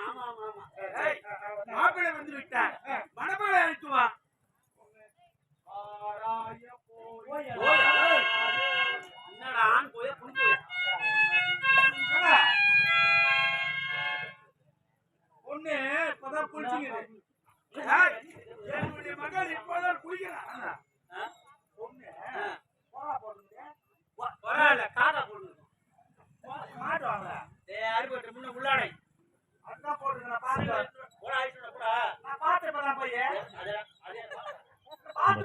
ஆமா ஆமா ஆமா. மாப்பிள்ளை வந்து விட்டார். மணமகளை அழைத்து வா. போய் என்னடா ஆண் போய் புடி போய் பொண்ணு இப்பதான் குளிச்சுக்குது. ஏய், என்னுடைய மகள் இப்பதான் குளிக்கிறான் பொண்ணு போடா போடுங்க பரவாயில்ல காதா போடுங்க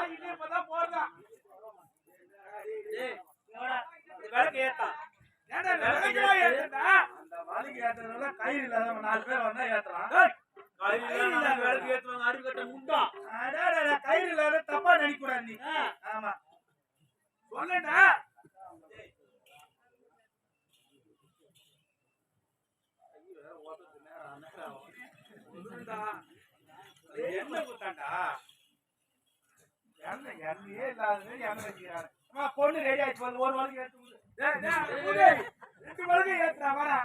ஆ, ஜாக்கெட்டே இப்பதான் இந்த விளக்கு ஏத்தான்? அந்த வாளிக்கு ஏத்துறதுனால கயிறு இல்லாதவன் நாலு பேர் வந்தா ஏத்துறான். விளக்கு ஏத்துவாங்க அருகட்ட முண்டா? அடடடட, கயிறு இல்லாத தப்பா நினைக்க கூடாது நீ ஆமா. சொல்லட்டா என்ன குத்தாண்டா? பொண்ணு ரெடி ஆயிடுச்சு வந்து ஒரு வழக்கு ஏத்து. ரெண்டு வழக்கு ஏத்துறா வரா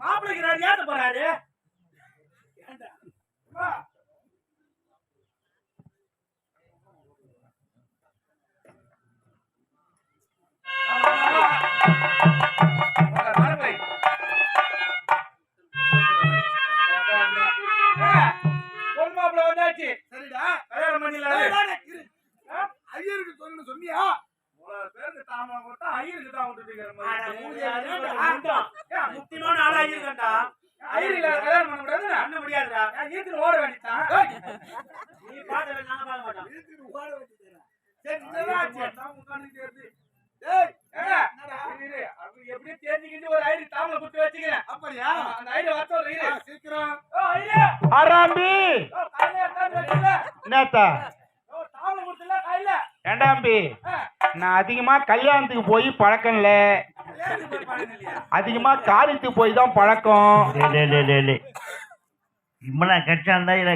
மாப்பிள்ளைக்கு ஏத்த போறாரு. பொன் மாப்பிள்ளை வந்தாச்சு. சரிடா, முக்கியமான ஆளா இருக்கண்டா ஐயர் இல்லாத கல்யாணம் பண்ண கூடாது? பண்ண முடியாதுடா ஏன், ஈத்துன்னு ஓட வேண்டியதுதான். நீ பாத்து நாங்க பார்க்க மாட்டோம் ஈத்துன்னு ஓட வேண்டியதுதான். சரி, இதெல்லாம் இரு, இரு. அப்படி எப்படியோ தெரிஞ்சுக்கிட்டு ஒரு ஐடி தாமரை குத்தி வச்சுக்கிறேன். அப்படியா? அந்த ஐடி வர சொல்றேன். சீக்கிரம். ஓ, ஐடி. ஆறாம்பி ஓ, கையில. ஏண்டாம்பி நான் அதிகமா கல்யாணத்துக்கு போய் பழக்கம் இல்ல அதிகமா காலித்து போய் தான் பழக்கம் இம்மனா கட்சா இருந்தா இதை